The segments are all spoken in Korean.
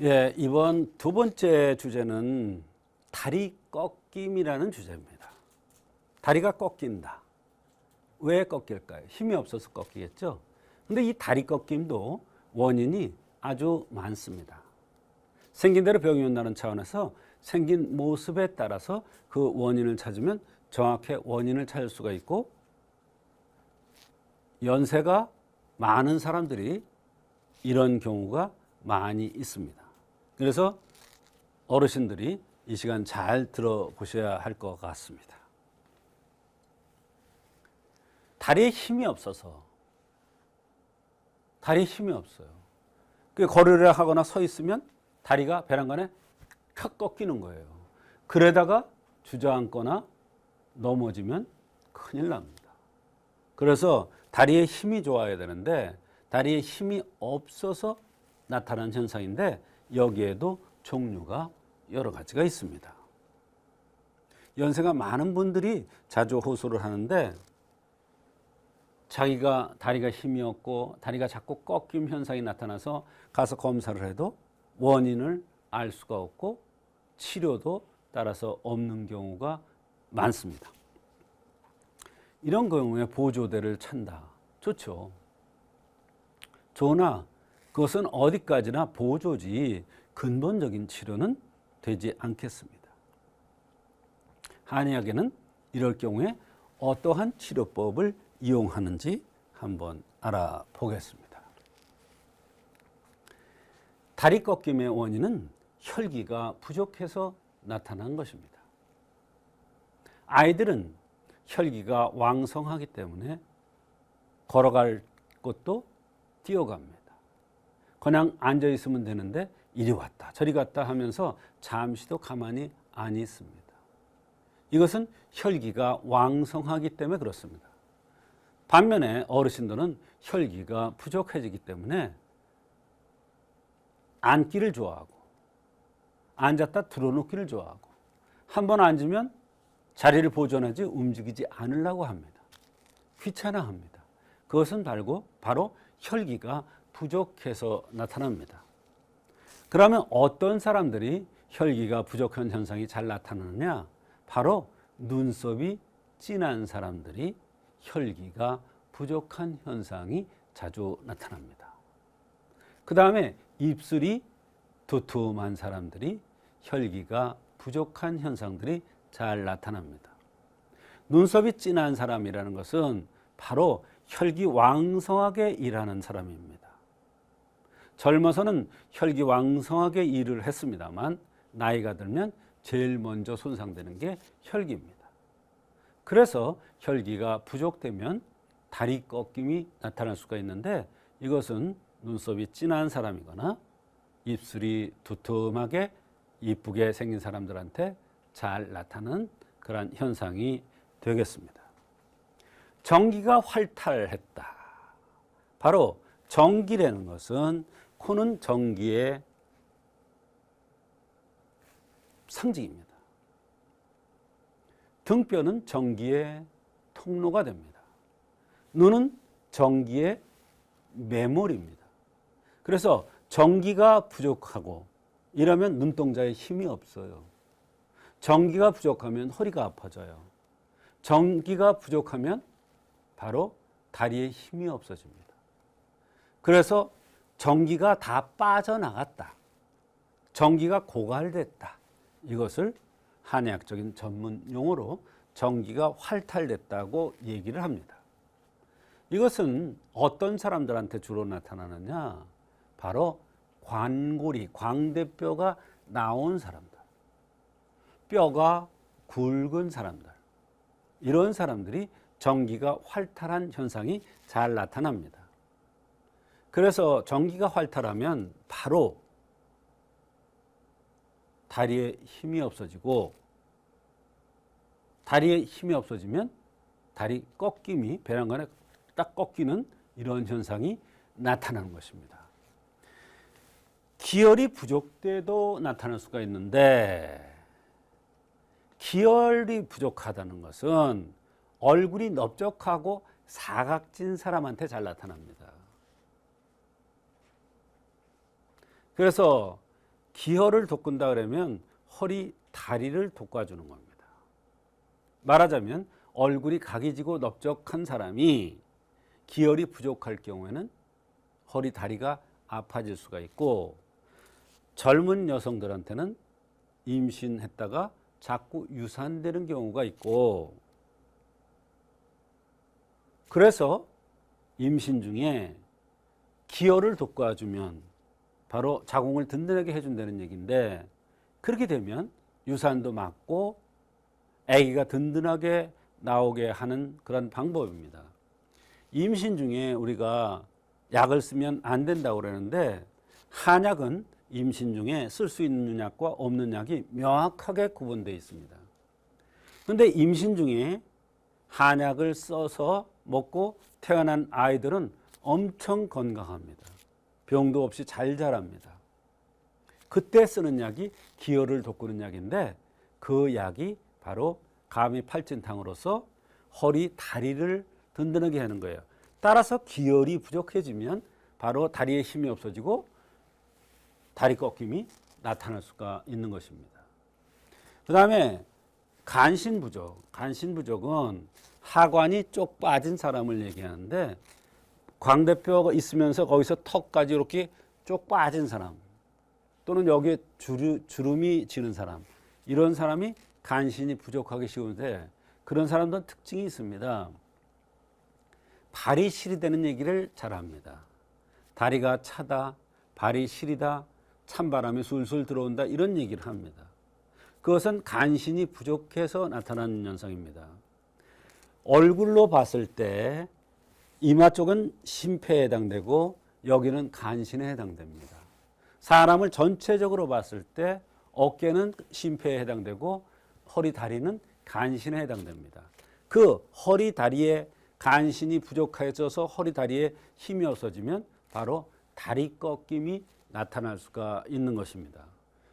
예, 이번 두 번째 주제는 다리 꺾임이라는 주제입니다. 다리가 꺾인다. 왜 꺾일까요? 힘이 없어서 꺾이겠죠? 근데 이 다리 꺾임도 원인이 아주 많습니다. 생긴 대로 병이 온다는 차원에서 생긴 모습에 따라서 그 원인을 찾으면 정확히 원인을 찾을 수가 있고 연세가 많은 사람들이 이런 경우가 많이 있습니다. 그래서 어르신들이 이 시간 잘 들어보셔야 할 것 같습니다. 다리에 힘이 없어서 다리에 힘이 없어요. 그 걸으려 하거나 서 있으면 다리가 배란간에 칵 꺾이는 거예요. 그러다가 주저앉거나 넘어지면 큰일 납니다. 그래서 다리에 힘이 좋아야 되는데 다리에 힘이 없어서 나타나는 현상인데 여기에도 종류가 여러 가지가 있습니다. 연세가 많은 분들이 자주 호소를 하는데 자기가 다리가 힘이 없고 다리가 자꾸 꺾임 현상이 나타나서 가서 검사를 해도 원인을 알 수가 없고 치료도 따라서 없는 경우가 많습니다. 이런 경우에 보조대를 찬다. 좋죠. 좋으나 그것은 어디까지나 보조지 근본적인 치료는 되지 않겠습니다. 한의학에는 이럴 경우에 어떠한 치료법을 이용하는지 한번 알아보겠습니다. 다리 꺾임의 원인은 혈기가 부족해서 나타난 것입니다. 아이들은 혈기가 왕성하기 때문에 걸어갈 곳도 뛰어갑니다. 그냥 앉아 있으면 되는데 이리 왔다 저리 갔다 하면서 잠시도 가만히 안 있습니다. 이것은 혈기가 왕성하기 때문에 그렇습니다. 반면에 어르신들은 혈기가 부족해지기 때문에 앉기를 좋아하고 앉았다 들어놓기를 좋아하고 한 번 앉으면 자리를 보존하지 움직이지 않으려고 합니다. 귀찮아합니다. 그것은 바로, 바로 혈기가 부족해서 나타납니다. 그러면 어떤 사람들이 혈기가 부족한 현상이 잘 나타나느냐? 바로 눈썹이 진한 사람들이 혈기가 부족한 현상이 자주 나타납니다. 그 다음에 입술이 두툼한 사람들이 혈기가 부족한 현상들이 잘 나타납니다. 눈썹이 진한 사람이라는 것은 바로 혈기 왕성하게 일하는 사람입니다. 젊어서는 혈기 왕성하게 일을 했습니다만 나이가 들면 제일 먼저 손상되는 게 혈기입니다. 그래서 혈기가 부족되면 다리 꺾임이 나타날 수가 있는데 이것은 눈썹이 진한 사람이거나 입술이 두툼하게 이쁘게 생긴 사람들한테 잘 나타나는 그러한 현상이 되겠습니다. 전기가 활탈했다. 바로 전기라는 것은 코는 전기의 상징입니다. 등뼈는 전기의 통로가 됩니다. 눈은 전기의 매몰입니다. 그래서 전기가 부족하고 이러면 눈동자에 힘이 없어요. 전기가 부족하면 허리가 아파져요. 전기가 부족하면 바로 다리에 힘이 없어집니다. 그래서 전기가 다 빠져나갔다. 전기가 고갈됐다. 이것을 한의학적인 전문 용어로 전기가 활탈됐다고 얘기를 합니다. 이것은 어떤 사람들한테 주로 나타나느냐? 바로 관골이, 광대뼈가 나온 사람들. 뼈가 굵은 사람들. 이런 사람들이 전기가 활탈한 현상이 잘 나타납니다. 그래서 전기가 활탈하면 바로 다리에 힘이 없어지고 다리에 힘이 없어지면 다리 꺾임이 배란간에 딱 꺾이는 이런 현상이 나타나는 것입니다. 기혈이 부족돼도 나타날 수가 있는데 기혈이 부족하다는 것은 얼굴이 넓적하고 사각진 사람한테 잘 나타납니다. 그래서 기혈을 돋군다 그러면 허리, 다리를 돋궈주는 겁니다. 말하자면 얼굴이 각이 지고 넓적한 사람이 기혈이 부족할 경우에는 허리, 다리가 아파질 수가 있고 젊은 여성들한테는 임신했다가 자꾸 유산되는 경우가 있고 그래서 임신 중에 기혈을 돋궈주면 바로 자궁을 든든하게 해준다는 얘기인데 그렇게 되면 유산도 막고 아기가 든든하게 나오게 하는 그런 방법입니다. 임신 중에 우리가 약을 쓰면 안 된다고 그러는데 한약은 임신 중에 쓸 수 있는 약과 없는 약이 명확하게 구분되어 있습니다. 그런데 임신 중에 한약을 써서 먹고 태어난 아이들은 엄청 건강합니다. 병도 없이 잘 자랍니다. 그때 쓰는 약이 기혈을 돋구는 약인데 그 약이 바로 감이 팔진탕으로서 허리, 다리를 든든하게 하는 거예요. 따라서 기혈이 부족해지면 바로 다리에 힘이 없어지고 다리 꺾임이 나타날 수가 있는 것입니다. 그 다음에 간신 부족. 간신 부족은 하관이 쪽 빠진 사람을 얘기하는데 광대뼈가 있으면서 거기서 턱까지 이렇게 쪽 빠진 사람 또는 여기에 주르, 주름이 지는 사람 이런 사람이 간신이 부족하기 쉬운데 그런 사람들은 특징이 있습니다. 발이 실이 되는 얘기를 잘 합니다. 다리가 차다, 발이 시리다, 찬바람이 술술 들어온다 이런 얘기를 합니다. 그것은 간신이 부족해서 나타나는 현상입니다. 얼굴로 봤을 때 이마 쪽은 심폐에 해당되고 여기는 간신에 해당됩니다. 사람을 전체적으로 봤을 때 어깨는 심폐에 해당되고 허리 다리는 간신에 해당됩니다. 그 허리 다리에 간신이 부족해져서 허리 다리에 힘이 없어지면 바로 다리 꺾임이 나타날 수가 있는 것입니다.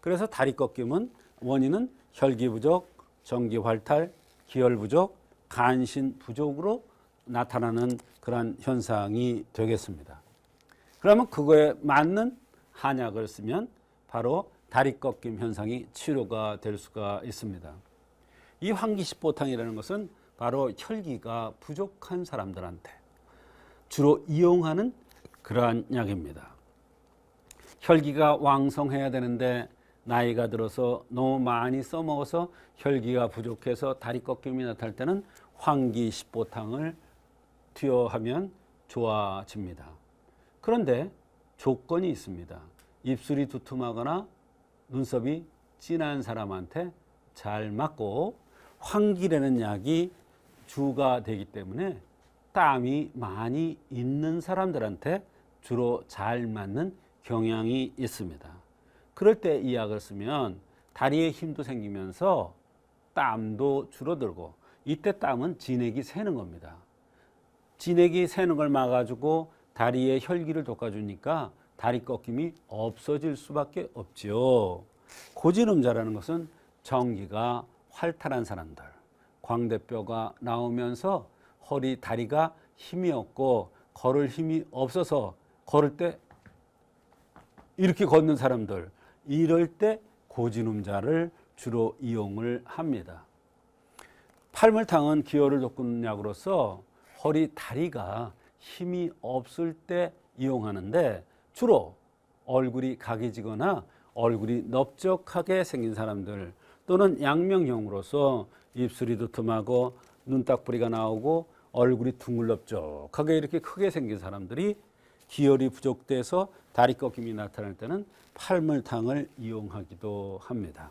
그래서 다리 꺾임은 원인은 혈기 부족, 전기 활탈, 기혈 부족, 간신 부족으로 나타나는 그러한 현상이 되겠습니다. 그러면 그거에 맞는 한약을 쓰면 바로 다리 꺾임 현상이 치료가 될 수가 있습니다. 이 황기십보탕이라는 것은 바로 혈기가 부족한 사람들한테 주로 이용하는 그러한 약입니다. 혈기가 왕성해야 되는데 나이가 들어서 너무 많이 써먹어서 혈기가 부족해서 다리 꺾임이 나타날 때는 황기십보탕을 투여하면 좋아집니다. 그런데 조건이 있습니다. 입술이 두툼하거나 눈썹이 진한 사람한테 잘 맞고 황기라는 약이 주가 되기 때문에 땀이 많이 있는 사람들한테 주로 잘 맞는 경향이 있습니다. 그럴 때 이 약을 쓰면 다리에 힘도 생기면서 땀도 줄어들고 이때 땀은 진액이 새는 겁니다. 진액이 새는 걸 막아주고 다리에 혈기를 돋궈주니까 다리 꺾임이 없어질 수밖에 없지요. 고지름자라는 것은 전기가 활탈한 사람들, 광대뼈가 나오면서 허리, 다리가 힘이 없고 걸을 힘이 없어서 걸을 때 이렇게 걷는 사람들, 이럴 때 고지름자를 주로 이용을 합니다. 팔물탕은 기혈을 돋구는 약으로서 허리, 다리가 힘이 없을 때 이용하는데 주로 얼굴이 각이 지거나 얼굴이 넓적하게 생긴 사람들 또는 양명형으로서 입술이 두툼하고 눈딱부리가 나오고 얼굴이 둥글럽적하게 이렇게 크게 생긴 사람들이 기혈이 부족돼서 다리 꺾임이 나타날 때는 팔물탕을 이용하기도 합니다.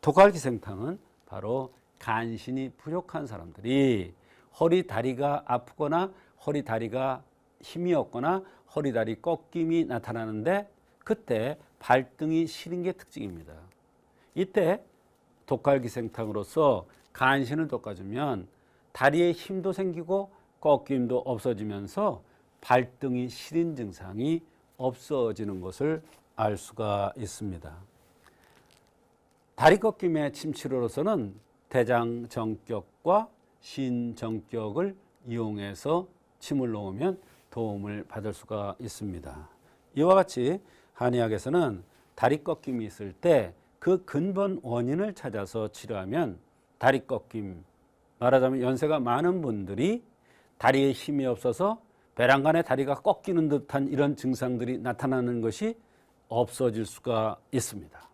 독활기생탕은 바로 간신이 부족한 사람들이 허리 다리가 아프거나 허리 다리가 힘이 없거나 허리 다리 꺾임이 나타나는데 그때 발등이 시린 게 특징입니다. 이때 독활기생탕으로서 간신을 돋궈주면 다리에 힘도 생기고 꺾임도 없어지면서 발등이 시린 증상이 없어지는 것을 알 수가 있습니다. 다리 꺾임의 침치료로서는 대장 정격과 신정격을 이용해서 침을 놓으면 도움을 받을 수가 있습니다. 이와 같이 한의학에서는 다리 꺾임이 있을 때 그 근본 원인을 찾아서 치료하면 다리 꺾임 말하자면 연세가 많은 분들이 다리에 힘이 없어서 배란간에 다리가 꺾이는 듯한 이런 증상들이 나타나는 것이 없어질 수가 있습니다.